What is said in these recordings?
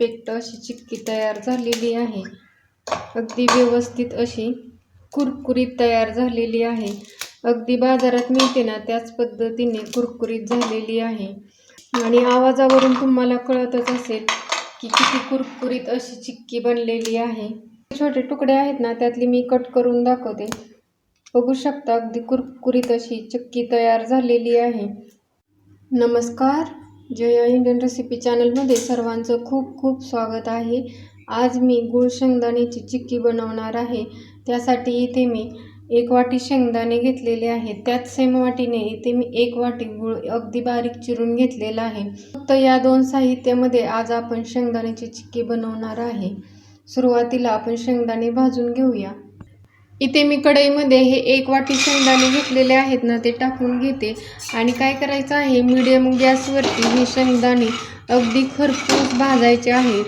Perfect अशी चिक्की तयार झालेली आहे. अगदी व्यवस्थित अशी कुरकुरीत तयार झालेली आहे. अगदी बाजारात मिळते ना त्याच पद्धतीने कुरकुरीत झालेली आहे. आणि आवाजावरून तुम्हाला कळतच असेल की किती कुरकुरीत अशी चिक्की बनलेली आहे. छोटे तुकडे आहेत ना त्यातली मी कट करून दाखवते. बघू शकता अगदी कुरकुरीत अशी चिक्की तयार झालेली आहे. नमस्कार. जया इंडियन रेसिपी चॅनलमध्ये सर्वांचं खूप खूप स्वागत आहे. आज मी गुळ शेंगदाण्याची चिक्की बनवणार आहे. त्यासाठी इथे मी एक वाटी शेंगदाणे घेतलेले आहेत. त्याच सेम वाटीने इथे मी एक वाटी गुळ अगदी बारीक चिरून घेतलेला आहे. फक्त या दोन साहित्यामध्ये आज आपण शेंगदाण्याची चिक्की बनवणार आहे. सुरुवातीला आपण शेंगदाणे भाजून घेऊया. इथे मी कढईमध्ये हे एक वाटी शेंगदाणे घेतलेले आहेत ना ते टाकून घेते. आणि काय करायचं आहे मीडियम गॅसवरती हे शेंगदाणे अगदी खरपूस भाजायचे आहेत.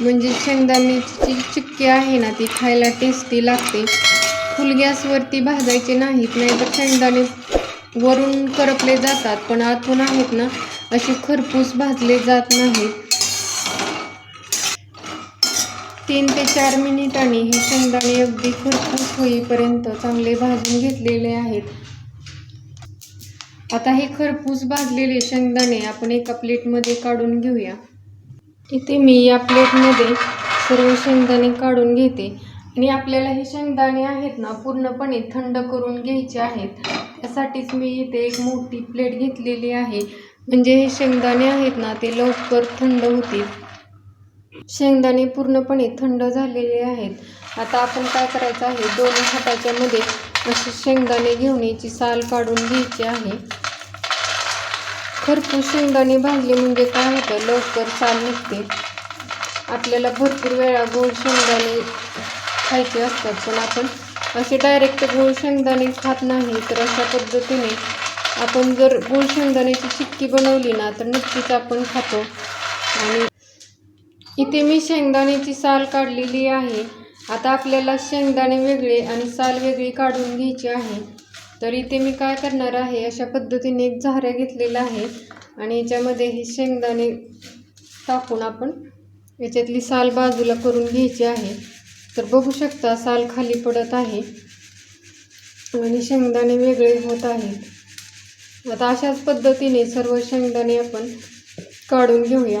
म्हणजे शेंगदाण्याची जी चिक्की आहे ना ती खायला टेस्टी लागते. फुल गॅसवरती भाजायचे नाहीत नाहीतर शेंगदाणे वरून करपले जातात पण आतून आहेत ना असे खरपूस भाजले जात नाहीत. तीन ते चार मिनिटांनी हे शेंगदाणे अगदी खरपूस होईपर्यंत चांगले भाजून घेतलेले आहेत. आता हे खरपूस भाजलेले शेंगदाणे आपण एका प्लेटमध्ये काढून घेऊया. इथे मी या प्लेटमध्ये सर्व शेंगदाणे काढून घेते. आणि आपल्याला हे शेंगदाणे आहेत ना पूर्णपणे थंड करून घ्यायचे आहेत. त्यासाठीच मी इथे एक मोठी प्लेट घेतलेली आहे. म्हणजे हे शेंगदाणे आहेत ना ते लवकर थंड होतील. शेंगदाणे पूर्णपणे थंड झालेले आहेत. आता आपण काय करायचं आहे? दोन्ही हाताच्या मध्ये असे शेंगदाणे घेऊन याची साल काढून घ्यायची आहे. खरपूस शेंगदाणे भाजले म्हणजे काय होतं? लवकर साल निघते. आपल्याला भरपूर वेळा गोड शेंगदाणे खायचे असतात पण आपण असे डायरेक्ट गोड शेंगदाणे खात नाही. तर अशा पद्धतीने आपण जर गोड शेंगदाण्याची चिक्की बनवली ना तर नक्कीच आपण खातो. आणि इथे मी शेंगदाण्याची साल काढलेली आहे. आता आपल्याला शेंगदाणे वेगळे आणि साल वेगळी काढून घ्यायची आहे. तर इथे मी काय करणार आहे अशा पद्धतीने एक झाऱ्या घेतलेला आहे आणि याच्यामध्ये हे शेंगदाणे टाकून आपण याच्यातली साल बाजूला करून घ्यायची आहे. तर बघू शकता साल खाली पडत आहे आणि शेंगदाणे वेगळे होत आहेत. आता अशाच पद्धतीने सर्व शेंगदाणे आपण काढून घेऊया.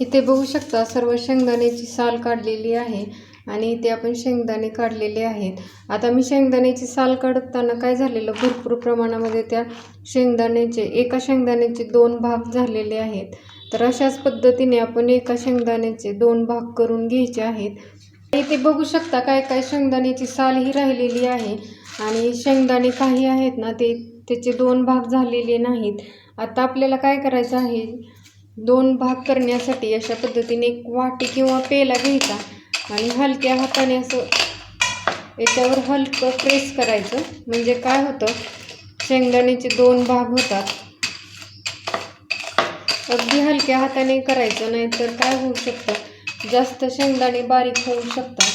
इथे बघू शकता सर्व शेंगदाण्याची साल काढलेली आहे आणि इथे आपण शेंगदाणे काढलेले आहेत. आता मी शेंगदाण्याची साल काढताना काय झालेलं भरपूर प्रमाणामध्ये त्या शेंगदाण्याचे एका शेंगदाण्याचे दोन भाग झालेले आहेत. तर अशाच पद्धतीने आपण एका शेंगदाण्याचे दोन भाग करून घ्यायचे आहेत. इथे बघू शकता काय काय शेंगदाण्याची साल ही राहिलेली आहे आणि शेंगदाणे काही आहेत ना ते त्याचे दोन भाग झालेले नाहीत. आता आपल्याला काय करायचं आहे दोन भाग करण्यासाठी अशा पद्धतीने एक वाटी किंवा पेला घ्यायचा आणि हलक्या हाताने असं याच्यावर हलकं प्रेस करायचं. म्हणजे काय होतं? शेंगदाण्याचे दोन भाग होतात. अगदी हलक्या हाताने करायचं नाहीतर काय होऊ शकतं? जास्त शेंगदाणे बारीक होऊ शकतात.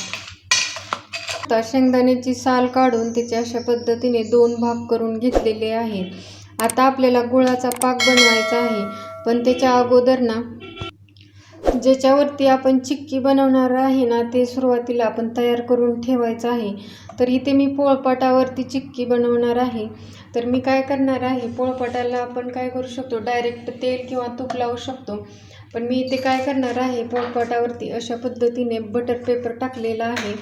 आता शेंगदाण्याची साल काढून तिचे अशा पद्धतीने दोन भाग करून घेतलेले आहेत. आता आपल्याला गुळाचा पाक बनवायचा आहे. पण त्याच्या अगोदर ना. ज्याच्यावरती आपण चिक्की बनवणार आहे ना ते सुरुवातीला आपण तयार करून ठेवायचं आहे. तर इथे मी पोळपाटावरती चिक्की बनवणार आहे. तर मी काय करणार आहे पोळपाटाला आपण काय करू शकतो? डायरेक्ट तेल किंवा तूप लावू शकतो. पण मी इथे काय करणार आहे पोळपाटावरती अशा पद्धतीने बटर पेपर टाकलेला आहे.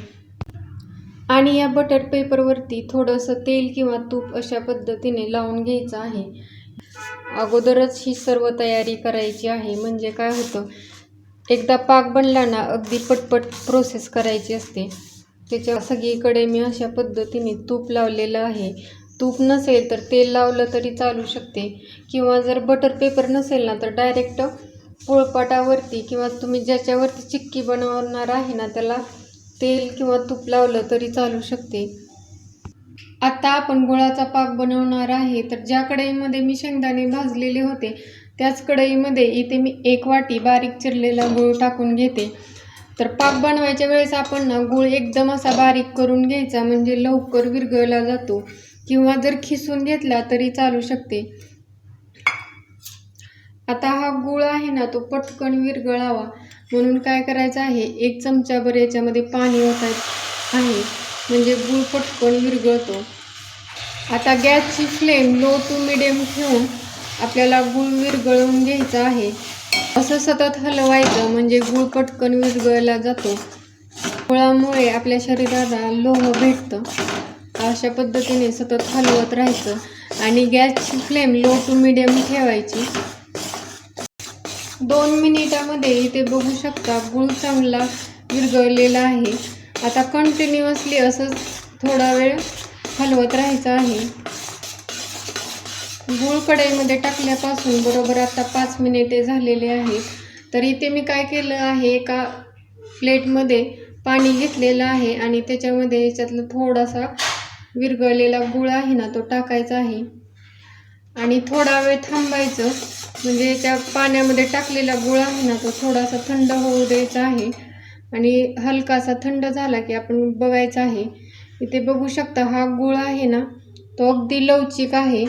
आणि या बटर पेपरवरती थोडंसं तेल किंवा तूप अशा पद्धतीने लावून घ्यायचं आहे. अगोदरच ही सर्व तयारी करायची आहे. म्हणजे काय होतं एकदा पाक बनला ना अगदी पटपट प्रोसेस करायची असते. त्याच्या सगळीकडे मी अशा पद्धतीने तूप लावलेलं आहे. तूप नसेल तर तेल लावलं तरी चालू शकते. किंवा जर बटर पेपर नसेल ना तर डायरेक्ट पोळपाटावरती किंवा तुम्ही ज्याच्यावरती चिक्की बनवणार आहे ना त्याला तेल किंवा तूप लावलं तरी चालू शकते. आता आपण गुळाचा पाक बनवणार आहे. तर ज्या कढईमध्ये मी शेंगदाणे भाजलेले होते त्याच कढईमध्ये इथे मी एक वाटी बारीक चिरलेला गूळ टाकून घेते. तर पाक बनवायच्या वेळेस आपण ना गूळ एकदम असा बारीक करून घ्यायचा म्हणजे लवकर विरघळला जातो किंवा जर खिसून घेतला तरी चालू शकते. आता हा गुळ आहे ना तो पटकन विरघळावा. म्हणून काय करायचं आहे एक चमचाभर याच्यामध्ये पाणी होत आहे. म्हणजे गुळ पटकन विरघळतो. आता गॅसची फ्लेम लो टू मिडियम ठेवून आपल्याला गुळ विरघळवून घ्यायचा आहे. असं सतत हलवायचं म्हणजे गुळ पटकन विरघळला जातो. गुळामुळे आपल्या शरीराला लोह भेटतं. अशा पद्धतीने सतत हलवत राहायचं आणि गॅसची फ्लेम लो टू मिडियम ठेवायची. दोन मिनिटामध्ये इथे बघू शकता गूळ चांगला विरघळलेला आहे. आता कंटिन्युअसली असंच थोडा वेळ हलवत राहायचं आहे. गूळ कढईमध्ये टाकल्यापासून बरोबर आता पाच मिनिटे झालेले आहेत. तर इथे मी काय केलं आहे एका प्लेटमध्ये पाणी घेतलेलं आहे आणि त्याच्यामध्ये याच्यातलं थोडासा विरघळलेला गुळ आहे ना तो टाकायचा आहे. आणि थोडा वेळ थांबायचं म्हणजे त्या पाण्यामध्ये टाकलेला गुळ आहे ना तो थोडासा थंड होऊ द्यायचा आहे. आणि हलकासा थंड झाला की आपण बघायचा आहे इथे बघू शकता हा गुळ आहे ना तो अगदी लवचिक आहे.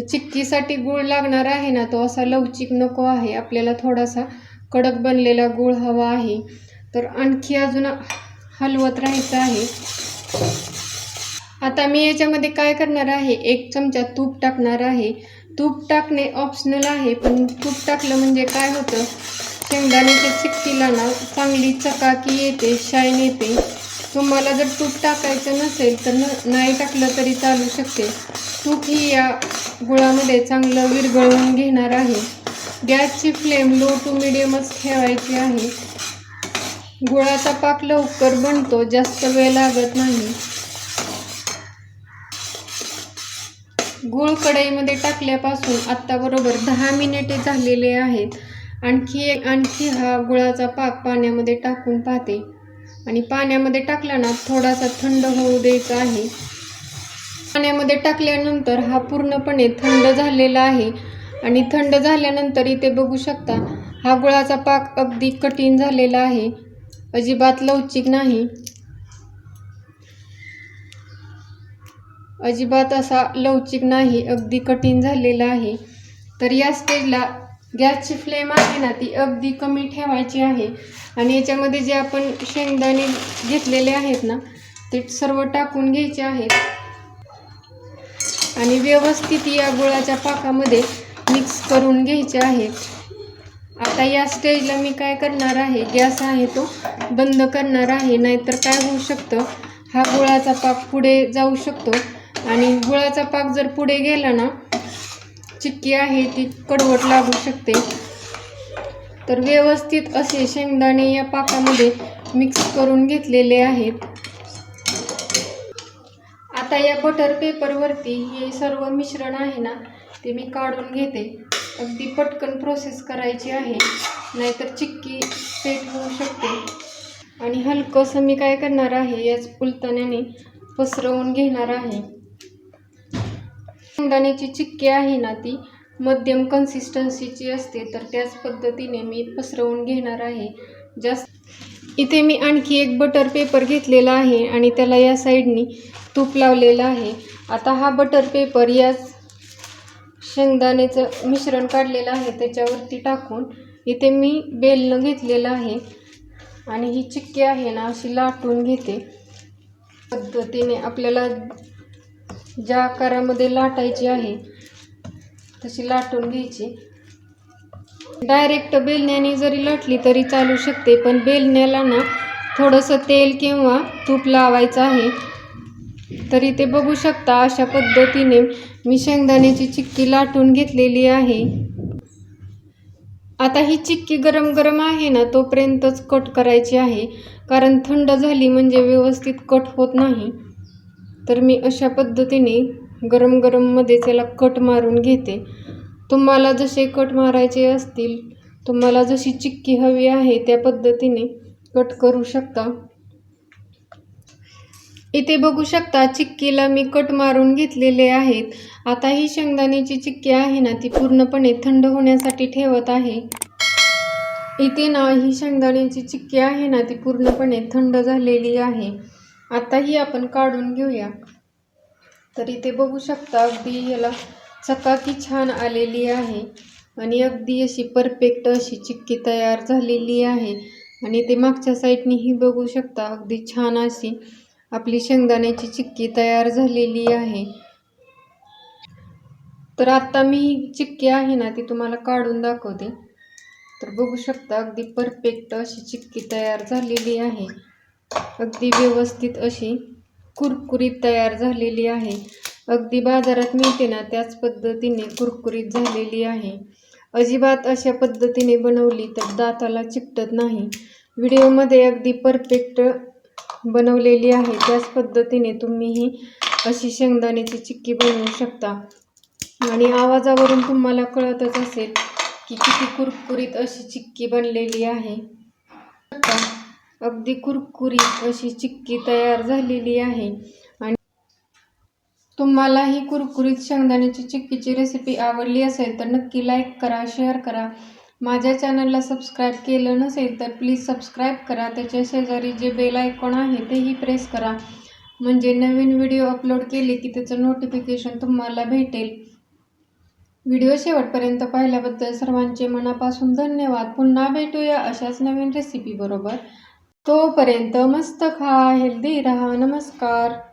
चिक्कीसाठी गुळ लागणार आहे ना तो असा लवचिक नको आहे. आपल्याला थोडासा कडक बनलेला गुळ हवा आहे. तर आणखी अजून हलवत राहायचं आहे. आता मी याच्यामध्ये काय करणार आहे एक चमचा तूप टाकणार आहे. तूप टाकणे ऑप्शनल आहे पण तूप टाकलं म्हणजे काय होतं? शेंगदाण्याच्या चिक्कीला ना चांगली चकाकी येते शाईन येते. तुम्हाला जर तूप टाकायचं नसेल तर न नाही टाकलं तरी चालू शकते. तूप ही या गुळामध्ये चांगलं विरघळवून घेणार आहे. गॅसची फ्लेम लो टू मिडियमच ठेवायची आहे. गुळाचा पाक लवकर बनतो जास्त वेळ लागत नाही. गुळ कढईमध्ये टाकल्यापासून आत्ता बरोबर दहा मिनिटे झालेले आहेत. आणखी एक आणखी हा गुळाचा पाक पाण्यामध्ये टाकून पाहते. आणि पाण्यामध्ये टाकला ना थोडासा थंड होऊ द्यायचा आहे. पाण्यामध्ये टाकल्यानंतर हा पूर्णपणे थंड झालेला आहे. आणि थंड झाल्यानंतर इथे बघू शकता हा गुळाचा पाक अगदी कठीण झालेला आहे. अजिबात लवचिक नाही. अजिबात असा लवचिक नाही अगदी कठीण झालेला आहे. तर या स्टेजला गॅसची फ्लेम आहे ना ती अगदी कमी ठेवायची आहे. आणि याच्यामध्ये जे आपण शेंगदाणे घेतलेले आहेत ना ते सर्व टाकून घ्यायचे आहेत. आणि व्यवस्थित या गुळाच्या पाकामध्ये मिक्स करून घ्यायचे आहेत आता या स्टेजला मी काय करणार आहे गॅस आहे तो बंद करणार आहे नाहीतर काय होऊ शकतं? हा गुळाचा पाक पुढे जाऊ शकतो. आणि गुळाचा पाक जर पुढे गेला ना चिक्की आहे ती कडवट लागू शकते. तर व्यवस्थित असे शेंगदाणे या पाकामध्ये मिक्स करून घेतलेले आहेत. आता या बटर पेपरवरती हे सर्व मिश्रण आहे ना ते मी काढून घेते. अगदी पटकन प्रोसेस करायची आहे नाहीतर चिक्की पेट होऊ शकते. आणि हलकंसं मी काय करणार आहे याच उलताण्याने पसरवून घेणार आहे. शेंगदाण्याची चिक्की आहे ना ती मध्यम कन्सिस्टन्सीची असते तर त्याच पद्धतीने मी पसरवून घेणार आहे. जास्त इथे मी आणखी एक बटर पेपर घेतलेला आहे आणि त्याला या साईडनी तूप लावलेलं आहे. आता हा बटर पेपर याच शेंगदाण्याचं मिश्रण काढलेलं आहे त्याच्यावरती टाकून इथे मी बेलनं घेतलेलं आहे. आणि ही चिक्की आहे ना अशी लाटून घेते. पद्धतीने आपल्याला ज्या आकारामध्ये लाटायची आहे तशी लाटून घ्यायची. डायरेक्ट बेलण्याने जरी लाटली तरी चालू शकते पण बेलण्याला ना थोडंसं तेल किंवा तूप लावायचं आहे. तरी ते बघू शकता अशा पद्धतीने मी शेंगदाण्याची चिक्की लाटून घेतलेली आहे. आता ही चिक्की गरम गरम आहे ना तोपर्यंतच कट करायची आहे. कारण थंड झाली म्हणजे व्यवस्थित कट होत नाही. तर मी अशा पद्धतीने गरम गरममध्ये त्याला कट मारून घेते. तुम्हाला जसे कट मारायचे असतील तुम्हाला जशी चिक्की हवी आहे त्या पद्धतीने कट करू शकता. इथे बघू शकता चिक्कीला मी कट मारून घेतलेले आहेत. आता ही शेंगदाण्याची चिक्की आहे ना ती पूर्णपणे थंड होण्यासाठी ठेवत आहे. इथे ना ही शेंगदाण्याची चिक्की आहे ना ती पूर्णपणे थंड झालेली आहे. आता ही आपण काढून घेऊया. तर इथे बघू शकता अगदी याला चकाकी छान आलेली आहे. आणि अगदी अशी परफेक्ट अशी चिक्की तयार झालेली आहे. आणि ते मागच्या साईडनीही बघू शकता अगदी छान अशी आपली शेंगदाण्याची चिक्की तयार झालेली आहे. तर आत्ता मी ही चिक्की आहे ना ती तुम्हाला काढून दाखवते. तर बघू शकता अगदी परफेक्ट अशी चिक्की तयार झालेली आहे. अगदी व्यवस्थित अशी कुरकुरीत तयार झालेली आहे. अगदी बाजारात मिळते ना त्याच पद्धतीने कुरकुरीत झालेली आहे. अजिबात अशा पद्धतीने बनवली तर दाताला चिकटत नाही. व्हिडिओमध्ये अगदी परफेक्ट बनवलेली आहे. त्याच पद्धतीने तुम्हीही अशी शेंगदाण्याची चिक्की बनवू शकता. आणि आवाजावरून तुम्हाला कळतच असेल की किती कुरकुरीत अशी चिक्की बनलेली आहे. अगदी कुरकुरीत अशी चिक्की तयार झालेली आहे. आणि तुम्हाला ही कुरकुरीत शेंगदाण्याची चिक्कीची रेसिपी आवडली असेल तर नक्की लाईक करा शेअर करा. माझ्या चॅनलला सबस्क्राईब केलं नसेल तर प्लीज सबस्क्राईब करा. त्याच्या शेजारी जे बेल आयकॉन आहे तेही प्रेस करा. म्हणजे नवीन व्हिडिओ अपलोड केले की त्याचं नोटिफिकेशन तुम्हाला भेटेल. व्हिडिओ शेवटपर्यंत पाहिल्याबद्दल सर्वांचे मनापासून धन्यवाद. पुन्हा भेटूया अशाच नवीन रेसिपी बरोबर. तोपर्यंत मस्त खा हेल्दी राहा नमस्कार.